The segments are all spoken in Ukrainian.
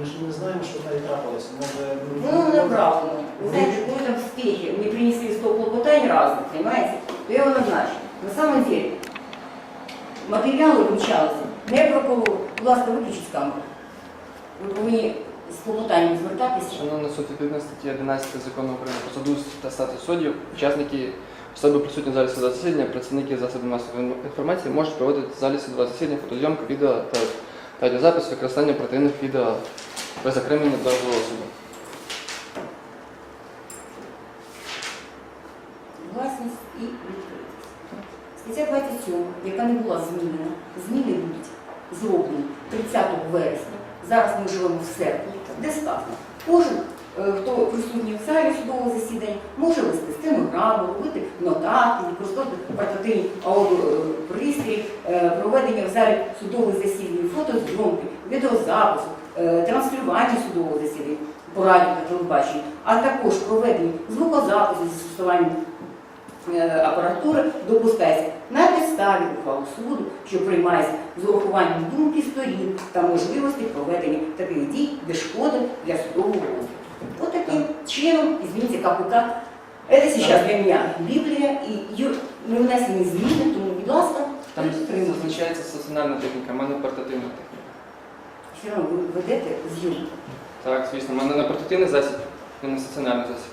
Ми ж не знаємо, що в неї трапилося. Може, Ну, направлено. Вы знаете, в успехе мне принесли 100 клопотаний разных, понимаете? То я его назначу. На самом деле, матеріали вручалися не прокурору. Будь ласка, виключіть камеру. Ви повинні з клопотанням звертатися. Шановна суд, відповідно статті 11 закону України про суду та статус суддів, учасники особи присутні в залі судового засідання, працівники засобів масової інформації можуть проводити в залі судового засідання фотозйомку, відео та радіозапис з використанням противних відео без окремлення дозволу суду. Власність і відкритість. Стаття 27, яка не була змінена, зміни будуть зроблені 30 вересня. Зараз ми живемо в серпні, де сказано, кожен, е, хто присутній в залі судового засідання, може вести стенограму, робити нотатки, використовувати портативні залі судових засідань, фотозйомки, відеозапису, е, транслювання судового засідання по радіо та телебаченню, а також проведення звукозапису зі застосуванням е, апаратури допускається на підставі ухвали суду, що приймається з урахуванням думки сторін та можливості проведення таких дій без шкоди для судового розгляду. От таким чином, извините, КПК, це зараз для мене Біблія і ю- не внесені зміни, тому, будь ласка, Там зазначається стаціонарна техніка, в мене портативна техніка. Все одно ви ведете зйомку. Так, звісно, в мене не портативний засіб, не на стаціонарний засіб.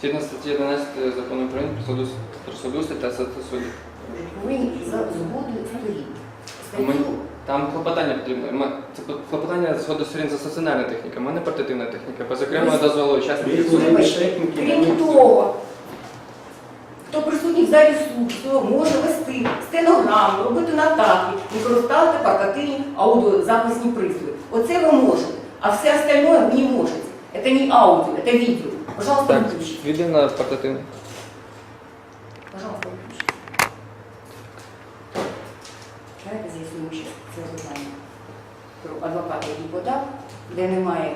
Згідно статті 11 закону України про судоустрій та статус суддів. Повинні за згодою сторін. Ми- Статтю Там клопотання потрібно. Це клопотання згоду сторін за стаціонарна техніка, в мене портативна техніка, без окремого дозволу учасників Крім того, присутній в залі суду, хто може вести стенограму, робити нотатки, використовувати портативні аудіозаписні пристрої. Оце ви можете, а все остальное ви не можете. Это не аудио, это видео. Пожалуйста, Так, выключите. відео на портативний. Пожалуйста, выключите. Давайте з'ясуємо ще це питання. Про адвоката, який подав, де немає